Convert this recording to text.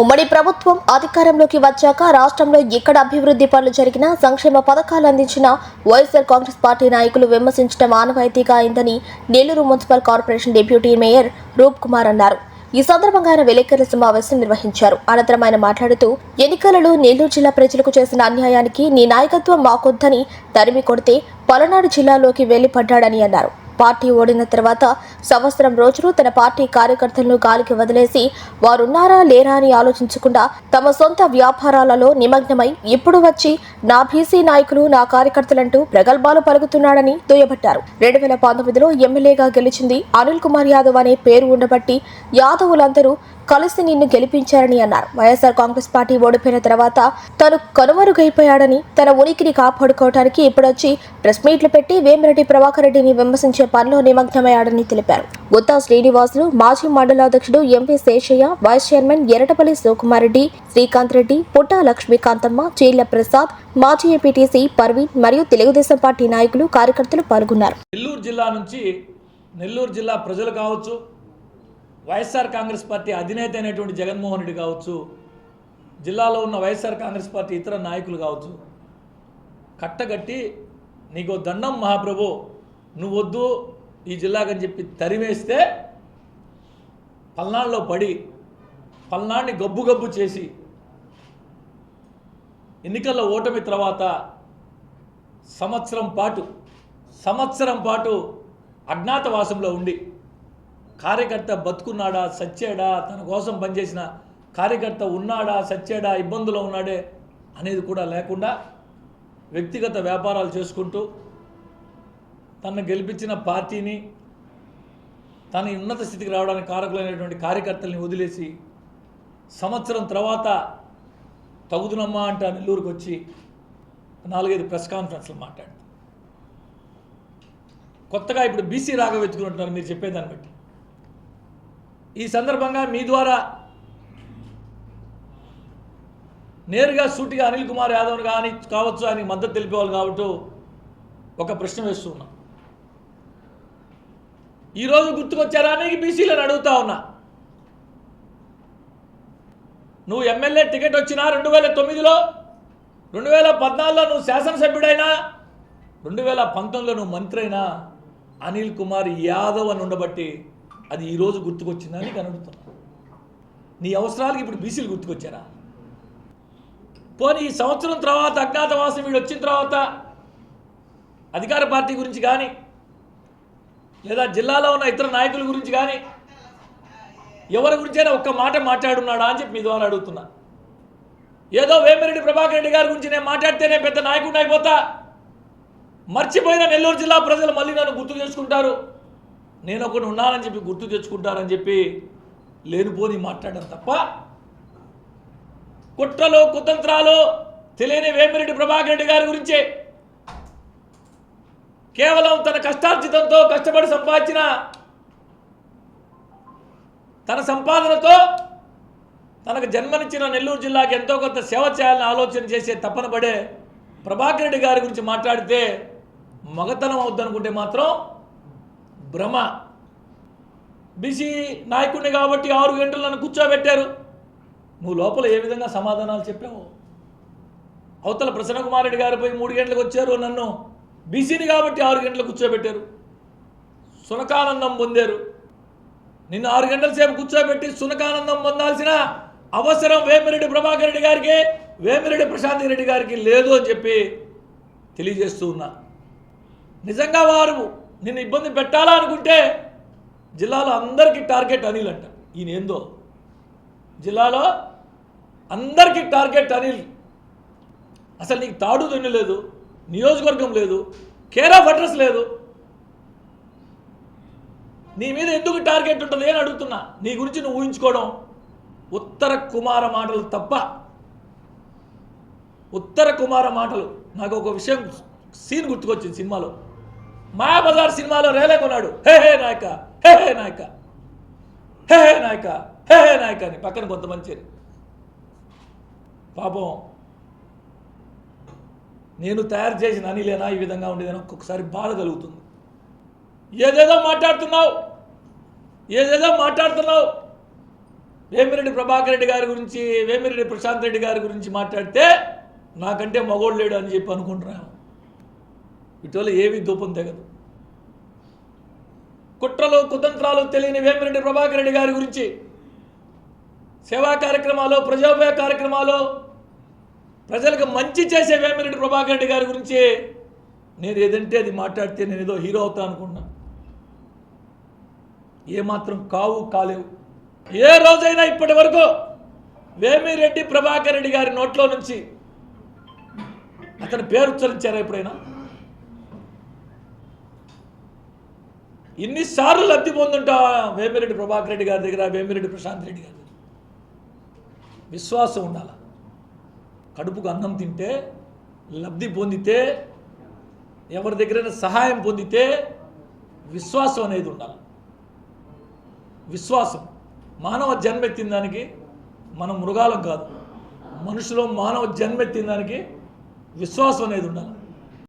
ఉమ్మడి ప్రభుత్వం అధికారంలోకి వచ్చాక రాష్ట్రంలో ఎక్కడ అభివృద్ధి పనులు జరిగినా సంక్షేమ పథకాలు అందించిన వైఎస్ఆర్ కాంగ్రెస్ పార్టీ నాయకులు విమర్శించడం ఆనవాయితీగా అయిందని Nellore municipal corporation deputy mayor Roop Kumar అన్నారు. ఈ సందర్భంగా ఆయన విలేకరుల సమావేశం నిర్వహించారు. అనంతరం ఆయన మాట్లాడుతూ ఎన్నికలలో నెల్లూరు జిల్లా ప్రజలకు చేసిన అన్యాయానికి నీ నాయకత్వం మాకొద్దని తరిమి కొడితే పలనాడు జిల్లాలోకి వెళ్ళి పడ్డాడని అన్నారు. పార్టీ ఓడిన తర్వాత సంవత్సరం రోజులు తన పార్టీ కార్యకర్తలను గాలికి వదిలేసి వారున్నారా లేరా అని ఆలోచించకుండా తమ సొంత వ్యాపారాలలో నిమగ్నమై ఇప్పుడు వచ్చి నా బీసీ నాయకులు నా కార్యకర్తలంటూ ప్రగల్భాలు పలుకుతున్నాడని దుయ్యబట్టారు. రెండు వేల పంతొమ్మిదిలో ఎమ్మెల్యేగా గెలిచింది అనిల్ కుమార్ యాదవ్ అనే పేరు ఉండబట్టి యాదవులందరూ కలిసి నిన్ను గెలిపించారని అన్నారు. వైఎస్ఆర్ కాంగ్రెస్ పార్టీ ఓడిపోయిన తర్వాత తను కనుమరుగైపోయాడని తన ఉనికిని కాపాడుకోవడానికి ఇప్పుడొచ్చి ప్రెస్ మీట్లు పెట్టి వేమిరెడ్డి ప్రభాకర్ రెడ్డిని విమర్శించే పనిలో నిమగ్నమయ్యాడని తెలిపారు. గుత్తా శ్రీనివాసులు మాజీ మండలాధ్యక్షుడు MP Seshaiah vice chairman Eratapalli Shivakumar Reddy Srikanth Reddy Putta Lakshmikanthamma Chilla Prasad మాజీ ఎంపీటీసీ పర్వీన్ మరియు తెలుగుదేశం పార్టీ నాయకులు కార్యకర్తలు పాల్గొన్నారు. నెల్లూరు జిల్లా నుంచి నెల్లూరు జిల్లా ప్రజలు కావచ్చు వైఎస్ఆర్ కాంగ్రెస్ పార్టీ అధినేత అయినటువంటి జగన్మోహన్ రెడ్డి కావచ్చు జిల్లాలో ఉన్న వైఎస్ఆర్ కాంగ్రెస్ పార్టీ ఇతర నాయకులు కావచ్చు కట్టగట్టి నీకు దండం మహాప్రభు నువ్వు వద్దు ఈ జిల్లాకని చెప్పి తరిమేస్తే పల్నాడులో పడి పల్నాడిని గబ్బు గబ్బు చేసి ఎన్నికల్లో ఓటమి తర్వాత సంవత్సరం పాటు సంవత్సరం పాటు అజ్ఞాతవాసంలో ఉండి కార్యకర్త బతుకున్నాడా సచ్చాడా తన కోసం పనిచేసిన కార్యకర్త ఉన్నాడా సచ్చాడా ఇబ్బందులో ఉన్నాడే అనేది కూడా లేకుండా వ్యక్తిగత వ్యాపారాలు చేసుకుంటూ తనను గెలిపించిన పార్టీని తన ఉన్నత స్థితికి రావడానికి కారకులైనటువంటి కార్యకర్తల్ని వదిలేసి సంవత్సరం తర్వాత తగుదునమ్మా అంట నెల్లూరుకు వచ్చి నాలుగైదు ప్రెస్ కాన్ఫరెన్స్లు మాట్లాడు కొత్తగా ఇప్పుడు బీసీ రాగా వెతుకుకుంటున్నారు మీరు చెప్పేదాన్ని బట్టి. ఈ సందర్భంగా మీ ద్వారా నేరుగా సూటిగా అనిల్ కుమార్ యాదవ్ కానీ కావచ్చు ఆయనకి మద్దతు తెలిపేవాళ్ళు కాబట్టి ఒక ప్రశ్న వేస్తున్నా. ఈరోజు గుర్తుకొచ్చారా? అని బీసీలను అడుగుతా ఉన్నా. నువ్వు ఎమ్మెల్యే టికెట్ వచ్చినా రెండు వేల తొమ్మిదిలో రెండు వేల పద్నాలుగులో నువ్వు శాసనసభ్యుడైనా రెండు వేల పంతొమ్మిదిలో నువ్వు మంత్రి అయినా అనిల్ కుమార్ యాదవ్ అని ఉండబట్టి అది ఈరోజు గుర్తుకొచ్చిందని కనుడుతున్నా నీ అవసరాలకి ఇప్పుడు బీసీలు గుర్తుకొచ్చారా? పోనీ ఈ సంవత్సరం తర్వాత అజ్ఞాతవాసం వీడు వచ్చిన తర్వాత అధికార పార్టీ గురించి కానీ లేదా జిల్లాలో ఉన్న ఇతర నాయకుల గురించి కానీ ఎవరి గురించైనా ఒక్క మాట మాట్లాడున్నాడా అని చెప్పి మీ ద్వారా అడుగుతున్నా. ఏదో వేమిరెడ్డి ప్రభాకర్ రెడ్డి గారి గురించి నేను మాట్లాడితేనే పెద్ద నాయకుడిని అయిపోతా. మర్చిపోయిన నెల్లూరు జిల్లా ప్రజలు మళ్ళీ నన్ను గుర్తు చేసుకుంటారు. నేను ఒకటి ఉన్నానని చెప్పి గుర్తు తెచ్చుకుంటారని చెప్పి లేనిపోని మాట్లాడడం తప్ప కుట్రలు కుతంత్రాలు తెలియని వేమిరెడ్డి ప్రభాకర్ రెడ్డి గారి గురించే. కేవలం తన కష్టార్జితంతో కష్టపడి సంపాదించిన తన సంపాదనతో తనకు జన్మనిచ్చిన నెల్లూరు జిల్లాకి ఎంతో కొంత సేవ చేయాలని ఆలోచన చేసే తప్పన పడే ప్రభాకర్ రెడ్డి గారి గురించి మాట్లాడితే మగతనం అవుద్దనుకుంటే మాత్రం భ్రమ బీసీ నాయకుడిని కాబట్టి ఆరు గంటలు నన్ను కూర్చోబెట్టారు. నువ్వు లోపల ఏ విధంగా సమాధానాలు చెప్పావు? అవతల ప్రసన్న రెడ్డి గారు పోయి మూడు గంటలకు వచ్చారు నన్ను బీసీని కాబట్టి ఆరు గంటలకు కూర్చోబెట్టారు. సునకానందం పొందారు. నిన్ను ఆరు గంటల సేపు కూర్చోబెట్టి సునకానందం పొందాల్సిన అవసరం వేమిరెడ్డి ప్రభాకర్ రెడ్డి గారికి వేమిరెడ్డి ప్రశాంత్ రెడ్డి గారికి లేదు అని చెప్పి తెలియజేస్తూ ఉన్నా. నిజంగా వారు నిన్ను ఇబ్బంది పెట్టాలా అనుకుంటే జిల్లాలో అందరికీ టార్గెట్ అనిల్ అంట. ఈయన ఏందో జిల్లాలో అందరికీ టార్గెట్ అనిల్. అసలు నీకు తాడు దున్ని లేదు నియోజకవర్గం లేదు కేర్ ఆఫ్ అడ్రస్ లేదు. నీ మీద ఎందుకు టార్గెట్ ఉంటుంది అని అడుగుతున్నా. నీ గురించి నువ్వు ఊహించుకోవడం ఉత్తర కుమార మాటలు తప్ప. ఉత్తర కుమార మాటలు. నాకు ఒక విషయం సీన్ గుర్తుకొచ్చింది సినిమాలో. మాయాబజార్ సినిమాలో రేలే కొన్నాడు. హే హే నాయక హే హే నాయక. హే హే నాయక హే హే నాయక అని పక్కన కొంతమంది చేరి. పాపం నేను తయారు చేసిన అనిలేనా ఈ విధంగా ఉండేదని ఒక్కొక్కసారి బాధ కలుగుతుంది. ఏదేదో మాట్లాడుతున్నావు. ఏదేదో మాట్లాడుతున్నావు. వేమిరెడ్డి ప్రభాకర్ రెడ్డి గారి గురించి వేమిరెడ్డి ప్రశాంత్ రెడ్డి గారి గురించి మాట్లాడితే నాకంటే మగోడు లేడు అని చెప్పి అనుకుంటున్నాను. ఇటీవల ఏవి దూపం తెగదు. కుట్రలు కుతంత్రాలు తెలియని వేమిరెడ్డి ప్రభాకర్ రెడ్డి గారి గురించి సేవా కార్యక్రమాలు ప్రజోపయోగ కార్యక్రమాలు ప్రజలకు మంచి చేసే వేమిరెడ్డి ప్రభాకర్ రెడ్డి గారి గురించి నేను ఏదంటే అది మాట్లాడితే నేను ఏదో హీరో అవుతా అనుకున్నా ఏమాత్రం కావు కాలేవు. ఏ రోజైనా ఇప్పటి వరకు వేమిరెడ్డి ప్రభాకర్ రెడ్డి గారి నోట్లో నుంచి అతని పేరు ఉచ్చరించారా ఎప్పుడైనా? ఇన్నిసార్లు లబ్ధి పొందుంటా వేమిరెడ్డి ప్రభాకర్ రెడ్డి గారి దగ్గర వేమిరెడ్డి ప్రశాంత్ రెడ్డి గారి దగ్గర. విశ్వాసం ఉండాలి. కడుపుకు అన్నం తింటే లబ్ధి పొందితే ఎవరి దగ్గరైనా సహాయం పొందితే విశ్వాసం అనేది ఉండాలి. విశ్వాసం. మానవ జన్మెత్తిన దానికి మనం మృగాలం కాదు. మనుషులో మానవ జన్మెత్తిన దానికి విశ్వాసం అనేది ఉండాలి.